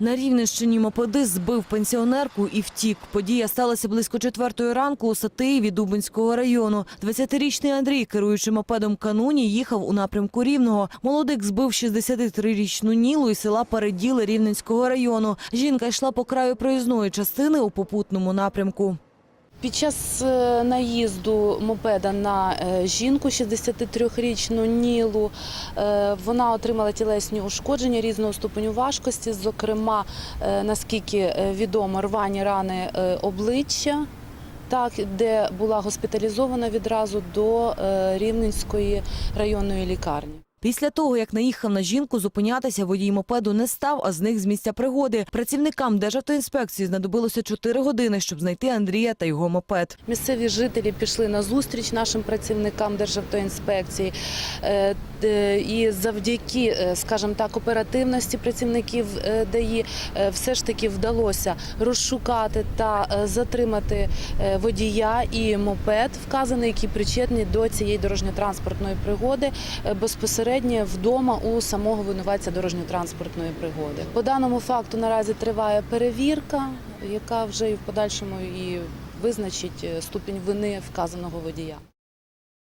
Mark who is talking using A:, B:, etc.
A: На Рівненщині мопедист збив пенсіонерку і втік. Подія сталася близько четвертої ранку у Сатиєві Дубинського району. 20-річний Андрій, керуючи мопедом кануні, їхав у напрямку Рівного. Молодик збив 63-річну Нілу із села Переділи Рівненського району. Жінка йшла по краю проїзної частини у попутному напрямку.
B: Під час е, наїзду мопеда на е, жінку 63-річну Нілу е, вона отримала тілесні ушкодження різного ступеню важкості, зокрема, наскільки відомо, рвані рани обличчя, так, де була госпіталізована відразу до Рівненської районної лікарні.
A: Після того, як наїхав на жінку, зупинятися водій мопеду не став, а зник з місця пригоди. Працівникам Державтоінспекції знадобилося 4 години, щоб знайти Андрія та його мопед.
B: Місцеві жителі пішли на зустріч нашим працівникам Державтоінспекції. Е, І завдяки, е, скажімо так, оперативності працівників е, ДАІ все ж таки вдалося розшукати та затримати водія і мопед, вказаний, які причетні до цієї дорожньо-транспортної пригоди е, безпосередньо вдома у самого винуватця дорожньо-транспортної пригоди. По даному факту наразі триває перевірка, яка вже і в подальшому і визначить е, ступінь вини вказаного водія.